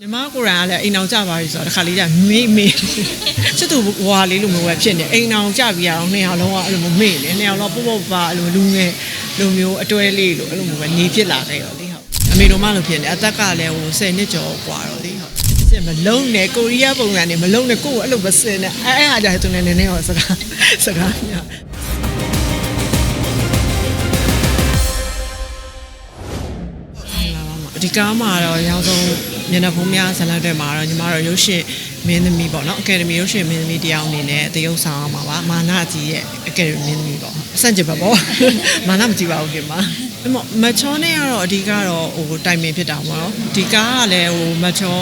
ညီမကိုယ်တိုင်ကလည်းအိမ်အောင်ကြပါပြီဆိုတော့တစ်ခါလေးကျမေ့မေ့ချစ်သူဘွာလေးလိုမျိုးပဲဖြစ်နေအိမ်အောင်ကြပြီးအောင်နှစ်ယောက်လုံးကအဲ့လိုမျိုးမေ့နေနှစ်ယောက်လုံးပုတ်ပုတ်ပါအဲ့လိုလူငယ်လိုမျိုးအတွဲလေးလိုအဲ့လိုမျိုးပဲနေဖြစ်လာခဲ့ရောလေဟုတ်အမေတို့မလို့ဖြစ်နေအသက်ကလည်းဟို10နှစ်ကျော်กว่าတော့လေဟုတ်စစ်မလုံးနဲ့ကိုရီးယားပုံစံနေမလုံးနဲ့ကိုယ်ကိုအဲ့လိုမစင်နဲ့အဲ့အဲ့ဟာကြတဲ့သူနဲ့နည်းနည်းဟောစကားစကားများ ဒီကားမှာတော့ရောင်းဆုံးမျက်နှာဖုံးများဇာတ်လမ်းတွေမှာတော့ညီမတို့ရုပ်ရှင်မင်းသမီးပေါ့နော်အကယ်ဒမီရုပ်ရှင်မင်းသမီးတယောက်အနေနဲ့တရုပ်ဆောင်အောင်ပါပါမာနကြီးရဲ့အကယ်ဒမီမင်းသမီးပေါ့အဆန့်ကျင်ဘက်ပေါ့မာနမကြည့်ပါဘူးခင်ဗျာအဲ့ မမချောနဲ့ကတော့အဓိကတော့ဟိုတိုင်ပင်ဖြစ်တာပေါ့နော်ဒီကားကလည်းဟိုမချော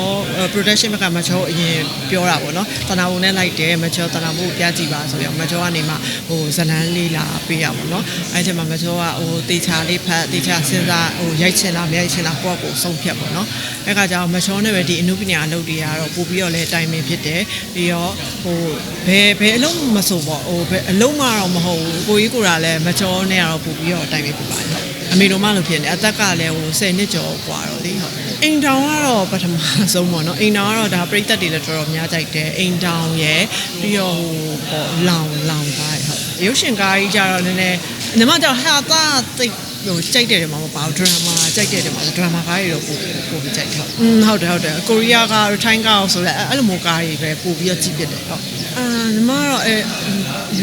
production ဘက်ကမချောအရင်ပြောတာပေါ့နော်တနာဘုံနဲ့လိုက်တယ်မချောတနာဘုံကိုပြကြည့်ပါဆိုပြီးမချောကနေမှဟိုဇလန်းလေးလာပေးရပါတော့အဲ့ဒီမှာမချောကဟိုတေချာလေးဖတ်တေချာစဉ်းစားဟိုရိုက်ချင်လားမရိုက်ချင်လားကိုယ့်ကိုယ်ဆုံးဖြတ်ပေါ့နော်အဲ့ခါကျတော့မချောနဲ့ပဲဒီအနုပညာအလုပ်တွေကတော့ပို့ပြီးတော့လဲတိုင်ပင်ဖြစ်တယ်ပြီးတော့ဟိုဘယ်ဘယ်အလုံးမဆိုပေါ့ဟိုဘယ်အလုံးမတော့မဟုတ်ဘူးကိုကြီးကိုယ်ကလည်းမချောနဲ့ကတော့ပို့ပြီးတော့တိုင်ပင်ဖြစ်ပါတယ်ဟုတ် အမေတို့မလို့ဖြစ်နေအသက်ကလည်းဟို10နှစ်ကျော်กว่าတော့လေဟုတ်အိမ်တောင်ကတော့ပထမဆုံးပေါ့နော်အိမ်တောင်ကတော့ဒါပြိသက်တွေလည်းတော်တော်များကြိုက်တယ်အိမ်တောင်ရယ်ပြီးတော့ဟိုပေါ့လောင်လောင်ကားရယ်ဟုတ်ရုပ်ရှင်ကားကြီးကြတော့နည်းနည်းညီမကြောင့်ဟာတာတိတ် ဟိုကြိုက်တယ်တယ်မှာမပါဘူးဒရမာကြိုက်တယ်တယ်မှာဒရမာကားတွေတော့ပို့ပို့ပြီးကြိုက်တယ်ဟုတ်อืมဟုတ်တယ်ဟုတ်တယ်ကိုရီးယားကထိုင်းကားဆိုလဲအဲ့လိုမျိုးကားတွေပဲပို့ပြီးတော့ကြည့်ပြတယ်ဟုတ်အာညီမကတော့အဲ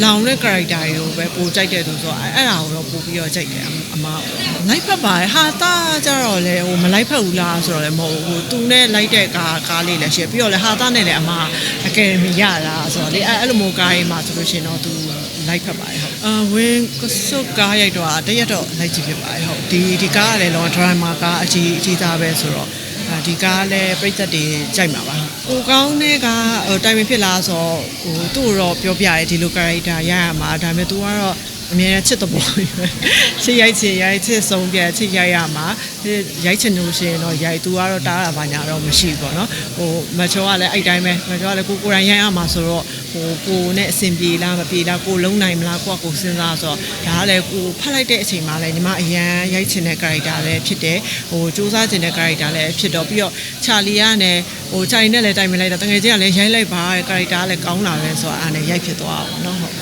လောင်တဲ့ character တွေကိုပဲပို့ကြိုက်တယ်လို့ဆိုတော့အဲ့ဒါကိုတော့ပို့ပြီးတော့ကြိုက်တယ်အမလိုက်ဖက်ပါတယ်ဟာတာကြတော့လေဟိုမလိုက်ဖက်ဘူးလားဆိုတော့လည်းမဟုတ်ဘူးဟိုသူနဲ့လိုက်တဲ့ကားကားလေးလည်းရှိပြီးတော့လေဟာတာနဲ့လည်းအမအကယ်ဒမီရတာဆိုတော့လေအဲ့လိုမျိုးကားတွေမှာဆိုလို့ရှိရင်တော့သူ လိုက်ဖက်ပါတယ်ဟုတ်အာဝင်းကစုတ်ကားရိုက်တော့တရက်တော့လိုက်ကြည့်ဖြစ်ပါတယ်ဟုတ်ဒီဒီကားကလည်းလောဒရမာကားအကြီးအကြီးသားပဲဆိုတော့ဒီကားလည်းပြိသက်တွေကြိုက်မှာပါကိုကောင်းတဲ့ကဟိုတိုင်ပင်ဖြစ်လားဆိုတော့ဟိုသူ့တော့ပြောပြရဲဒီလို character ရရမှာဒါပေမဲ့ तू ကတော့ အမြဲတမ်းချစ်တဲ့ပေါ်ပဲချစ်ရိုက်ချင်ရိုက်ချစ်ဆုံးပြချစ်ရိုက်ရမှာရိုက်ချင်လို့ရှိရင်တော့ရိုက်သူကတော့တားတာဘာညာတော့မရှိဘူးပေါ့နော်ဟိုမချောကလည်းအဲ့တိုင်းပဲမချောကလည်းကိုကိုယ်တိုင်ရိုက်ရမှာဆိုတော့ဟိုကိုနဲ့အဆင်ပြေလားမပြေလားကိုလုံးနိုင်မလားကိုကကိုစဉ်းစားဆိုတော့ဒါကလည်းကိုဖတ်လိုက်တဲ့အချိန်မှာလည်းညီမအရန်ရိုက်ချင်တဲ့ character လည်းဖြစ်တယ်ဟိုစူးစမ်းချင်တဲ့ character လည်းဖြစ်တော့ပြီးတော့ချာလီကလည်းဟိုချာလီနဲ့လည်းတိုင်ပင်လိုက်တာတကယ်ကြီးကလည်းရိုက်လိုက်ပါတဲ့ character လည်းကောင်းလာတယ်ဆိုတော့အားနဲ့ရိုက်ဖြစ်သွားအောင်နော်ဟုတ်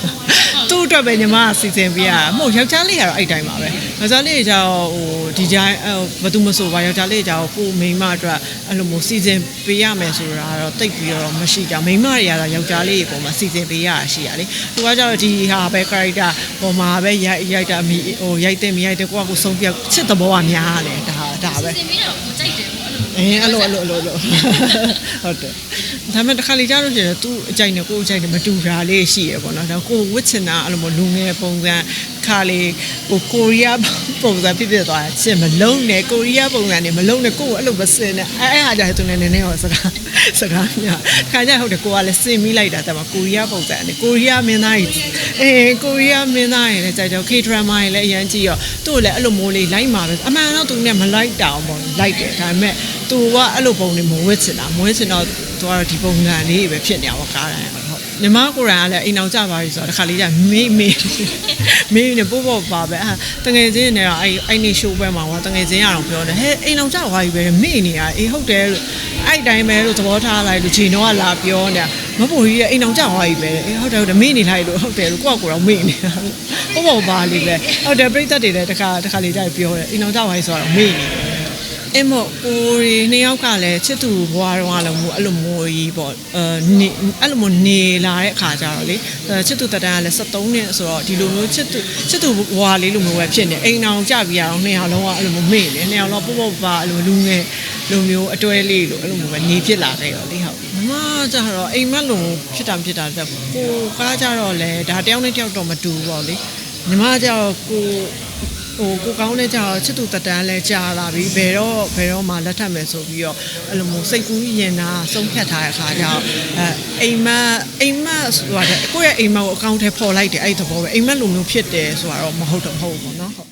သူ့အတွက်ပဲညီမကစီစဉ်ပေးရတာမဟုတ်ယောက်ျားလေးကတော့အဲ့တိုင်းပါပဲယောက်ျားလေးကျတော့ဟိုဒီကြိုင်ဘယ်သူမဆိုပါယောက်ျားလေးကျတော့ကိုမိန်းမအတွက်အဲ့လိုမျိုးစီစဉ်ပေးရမယ်ဆိုတာတော့တိတ်ပြီးတော့မရှိကြမိန်းမတွေကတော့ယောက်ျားလေးပုံမှာစီစဉ်ပေးရတာရှိရလေသူကကျတော့ဒီဟာပဲ character ပုံမှာပဲရိုက်ရိုက်တာဟိုရိုက်တဲ့မရိုက်တဲ့ကိုကကိုဆုံးပြချစ်တဲ့ဘောကများတယ်ဒါဒါပဲစင်ပြီးတော့ကိုကြိုက်တယ်ပေါ့ အဲ့လိုအင်းအဲ့လိုအဲ့လိုအဲ့လိုအဲ့လိုဟုတ်တယ်ဒါပေမဲ့တစ်ခါလေကြားလို့ရှိရင်သူ့အကြိုက်နဲ့ကိုယ့်အကြိုက်နဲ့မတူတာလေးရှိရပေါ့နော်ဒါကိုဝစ်ချင်တာအဲ့လိုမျိုးလူငယ်ပုံစံ ခါလေးဟိုကိုရီးယားပုံစံဖြစ်ဖြစ်သွားချင်မလုံးနဲ့ကိုရီးယားပုံစံနဲ့မလုံးနဲ့ကိုယ့်ကိုအဲ့လိုမစင်နဲ့အဲ့အဲ့ဟာကြတဲ့သူနဲ့နည်းနည်းဟောစကားစကားများခါကြဟုတ်တယ်ကိုကလည်းစင်မိလိုက်တာတဲ့မှာကိုရီးယားပုံစံနဲ့ကိုရီးယားမင်းသားကြီးအေးကိုရီးယားမင်းသားကြီးလည်းကြိုက်တော့ K drama ကြီးလည်းအရင်ကြည့်ရောသူ့ကိုလည်းအဲ့လိုမိုးလေးလိုက်မှာပဲအမှန်တော့သူနဲ့မလိုက်တာအောင်ပေါ့လိုက်တယ်ဒါပေမဲ့သူကအဲ့လိုပုံတွေမဝစ်ချင်တာမဝစ်ချင်တော့သူကတော့ဒီပုံစံလေးပဲဖြစ်နေတာပေါ့ကားတိုင်းဟုတ် ညီမကိုယ်တိုင်ကလည်းအိမ်အောင်ကြပါပြီဆိုတော့တစ်ခါလေးကျမေးမေးမေးနေပို့ပို့ပါပဲအဲတငယ်ချင်းနဲ့တော့အဲ့အဲ့နေရှိုးပွဲမှာကတငယ်ချင်းရအောင်ပြောတယ်ဟဲ့အိမ်အောင်ကြပါပြီပဲမေ့နေတာအေးဟုတ်တယ်လို့အဲ့တိုင်းပဲလို့သဘောထားလိုက်လို့ချိန်တော့လာပြောနေတာမပေါ်ကြီးရဲ့အိမ်အောင်ကြပါပြီပဲအေးဟုတ်တယ်ဟုတ်တယ်မေ့နေလိုက်လို့ဟုတ်တယ်လို့ကိုယ့်ကိုယ်တော့မေ့နေတာဟုတ်ပေါ့ပါလေးပဲဟုတ်တယ်ပြိသက်တွေလည်းတစ်ခါတစ်ခါလေးကျပြောတယ်အိမ်အောင်ကြပါပြီဆိုတော့မေ့နေတယ် အမကိုရီနှစ်ယောက်ကလည်းချစ်သူဘွားတော့လည်းမို့အဲ့လိုမိုးကြီးပေါ့အဲနေအဲ့လိုမို့နေလာတဲ့အခါကျတော့လေအဲချစ်သူတက်တန်းကလည်း73နှစ်ဆိုတော့ဒီလိုမျိုးချစ်သူချစ်သူဘွားလေးလိုမျိုးပဲဖြစ်နေအိမ်အောင်ကြပြီးအောင်နှစ်ယောက်လုံးကအဲ့လိုမျိုးမေ့နေနှစ်ယောက်လုံးပုတ်ပုတ်ပါအဲ့လိုလူငယ်လိုမျိုးအတွဲလေးလိုအဲ့လိုမျိုးပဲနေဖြစ်လာခဲ့ရောလေဟုတ်မမကျတော့အိမ်မက်လိုဖြစ်တာဖြစ်တာတက်ကိုကားကြတော့လေဒါတယောက်နဲ့တယောက်တော့မတူဘူးပေါ့လေညီမကျတော့ကို ဟိုကိုကောင်းတဲ့ကြတော့ချစ်သူတက်တန်းလဲကြာလာပြီဘယ်တော့ဘယ်တော့မှလက်ထပ်မယ်ဆိုပြီးတော့အဲ့လိုမျိုးစိတ်ကူးရင်တာဆုံးဖြတ်ထားတဲ့အခါကျတော့အဲအိမ်မက်အိမ်မက်ဆိုတာတဲ့ကိုယ့်ရဲ့အိမ်မက်ကိုအကောင့်ထဲပေါ်လိုက်တယ်အဲ့ဒီသဘောပဲအိမ်မက်လိုမျိုးဖြစ်တယ်ဆိုတာတော့မဟုတ်တော့မဟုတ်ဘူးပေါ့နော်